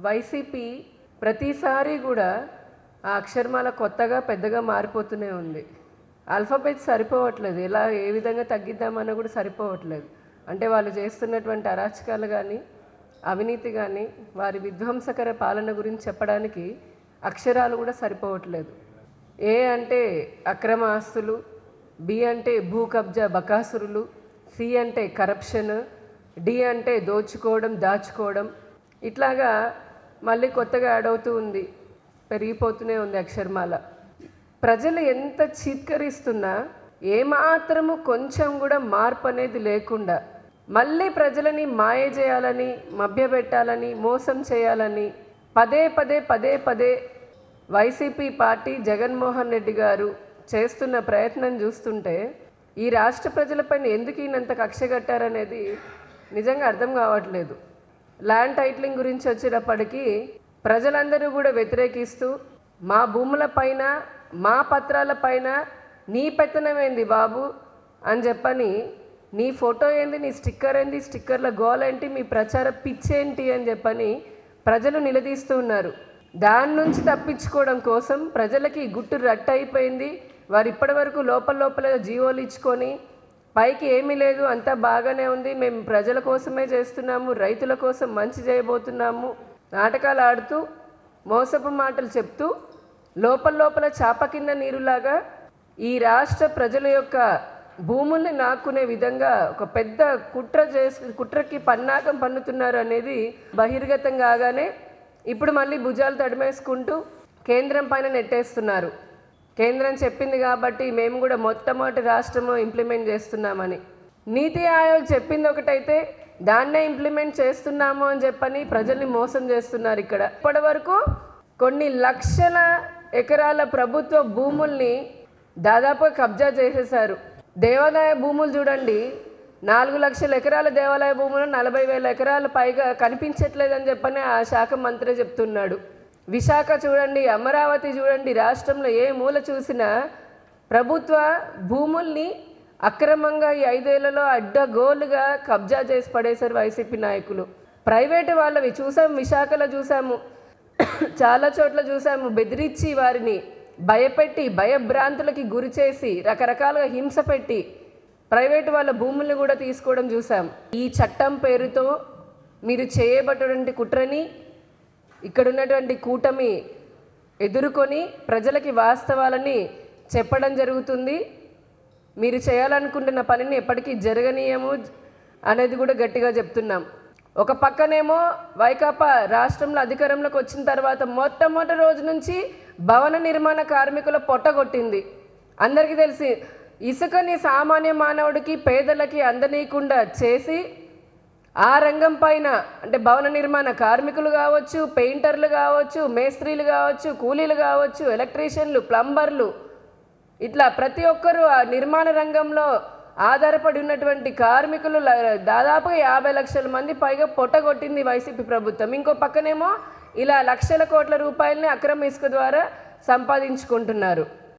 YCP ప్రతిసారి కూడా ఆ అక్షరమాల కొత్తగా పెద్దగా మారిపోతూనే ఉంది. ఆల్ఫాబెట్ సరిపోవట్లేదు. ఎలా ఏ విధంగా తగ్గిద్దామన్నా కూడా సరిపోవట్లేదు. అంటే వాళ్ళు చేస్తున్నటువంటి అరాచకాలు కానీ అవినీతి కానీ వారి విధ్వంసకర పాలన గురించి చెప్పడానికి అక్షరాలు కూడా సరిపోవట్లేదు. ఏ అంటే అక్రమ ఆస్తులు బి అంటే భూ కబ్జా బకాసురులు సి అంటే కరప్షన్ డి అంటే దోచుకోవడం దాచుకోవడం. ఇట్లాగా మళ్ళీ కొత్తగా యాడ్ అవుతూ ఉంది. పెరిగిపోతూనే ఉంది అక్షరమాల. ప్రజలు ఎంత చీత్కరిస్తున్నా ఏమాత్రము కొంచెం కూడా మార్పు అనేది లేకుండా మళ్ళీ ప్రజలని మాయ చేయాలని మభ్యపెట్టాలని మోసం చేయాలని పదే పదే పదే పదే వైసీపీ పార్టీ జగన్మోహన్ రెడ్డి గారు చేస్తున్న ప్రయత్నం చూస్తుంటే ఈ రాష్ట్ర ప్రజలపైన ఎందుకు ఈయనంత కక్ష కట్టారనేది నిజంగా అర్థం కావట్లేదు. ల్యాండ్ టైటిలింగ్ గురించి వచ్చినప్పటికీ ప్రజలందరూ కూడా వ్యతిరేకిస్తూ మా భూముల పైన మా పత్రాల పైన నీ పెత్తనం ఏంది బాబు అని చెప్పని నీ ఫోటో ఏంది నీ స్టిక్కర్ ఏంది స్టిక్కర్ల గోల్ ఏంటి మీ ప్రచార పిచ్చేంటి అని చెప్పని ప్రజలు నిలదీస్తూ ఉన్నారు. దాని నుంచి తప్పించుకోవడం కోసం ప్రజలకి గుట్టు రట్టు అయిపోయింది వారు ఇప్పటి వరకు లోపల లోపల జీవోలు ఇచ్చుకొని పైకి ఏమీ లేదు అంతా బాగానే ఉంది. మేము ప్రజల కోసమే చేస్తున్నాము రైతుల కోసం మంచి చేయబోతున్నాము. నాటకాలు ఆడుతూ మోసపు మాటలు చెప్తూ లోపల లోపల చాప కింద నీరులాగా ఈ రాష్ట్ర ప్రజల యొక్క భూముల్ని నాక్కునే విధంగా ఒక పెద్ద కుట్ర చేసి కుట్రకి పన్నాగం పన్నుతున్నారు అనేది బహిర్గతం కాగానే ఇప్పుడు మళ్ళీ భుజాలు తడిమేసుకుంటూ కేంద్రం పైన నెట్టేస్తున్నారు. కేంద్రం చెప్పింది కాబట్టి మేము కూడా మొట్టమొదటి రాష్ట్రము ఇంప్లిమెంట్ చేస్తున్నామని. నీతి ఆయోగ్ చెప్పింది ఒకటైతే దాన్నే ఇంప్లిమెంట్ చేస్తున్నాము అని చెప్పని ప్రజల్ని మోసం చేస్తున్నారు ఇక్కడ. ఇప్పటి వరకు కొన్ని లక్షల ఎకరాల ప్రభుత్వ భూముల్ని దాదాపుగా కబ్జా చేసేశారు. దేవాదాయ భూములు చూడండి నాలుగు లక్షల ఎకరాల దేవాలయ భూములు నలభై వేల ఎకరాలు పైగా కనిపించట్లేదని చెప్పని ఆ శాఖ మంత్రి చెప్తున్నాడు. విశాఖ చూడండి అమరావతి చూడండి రాష్ట్రంలో ఏ మూల చూసినా ప్రభుత్వ భూముల్ని అక్రమంగా ఈ ఐదేళ్ళలో అడ్డగోలుగా కబ్జా చేసి పడేశారు వైసీపీ నాయకులు. ప్రైవేటు వాళ్ళవి చూసాము విశాఖలో చూసాము. చాలా చోట్ల చూసాము బెదిరించి వారిని భయపెట్టి భయభ్రాంతులకి గురి చేసి రకరకాలుగా హింస పెట్టి ప్రైవేటు వాళ్ళ భూముల్ని కూడా తీసుకోవడం చూసాం. ఈ చట్టం పేరుతో మీరు చేయబడినటువంటి కుట్రని ఇక్కడ ఉన్నటువంటి కూటమి ఎదుర్కొని ప్రజలకి వాస్తవాలని చెప్పడం జరుగుతుంది. మీరు చేయాలనుకుంటున్న పనిని ఎప్పటికీ జరగనీయము అనేది కూడా గట్టిగా చెప్తున్నాం. ఒక పక్కనేమో వైకాపా రాష్ట్రంలో అధికారంలోకి వచ్చిన తర్వాత మొట్టమొదటి రోజు నుంచి భవన నిర్మాణ కార్మికుల పొట్టగొట్టింది అందరికీ తెలిసి ఇసుకని సామాన్య మానవుడికి పేదలకి అందనీయకుండా చేసి ఆ రంగం పైన అంటే భవన నిర్మాణ కార్మికులు కావచ్చు పెయింటర్లు కావచ్చు మేస్త్రీలు కావచ్చు కూలీలు కావచ్చు ఎలక్ట్రీషియన్లు ప్లంబర్లు ఇట్లా ప్రతి ఒక్కరూ ఆ నిర్మాణ రంగంలో ఆధారపడి ఉన్నటువంటి కార్మికులు దాదాపుగా యాభై లక్షల మంది పైగా పొట్టగొట్టింది వైసీపీ ప్రభుత్వం. ఇంకో పక్కనేమో ఇలా లక్షల కోట్ల రూపాయలని అక్రమ ఇసుక ద్వారా సంపాదించుకుంటున్నారు.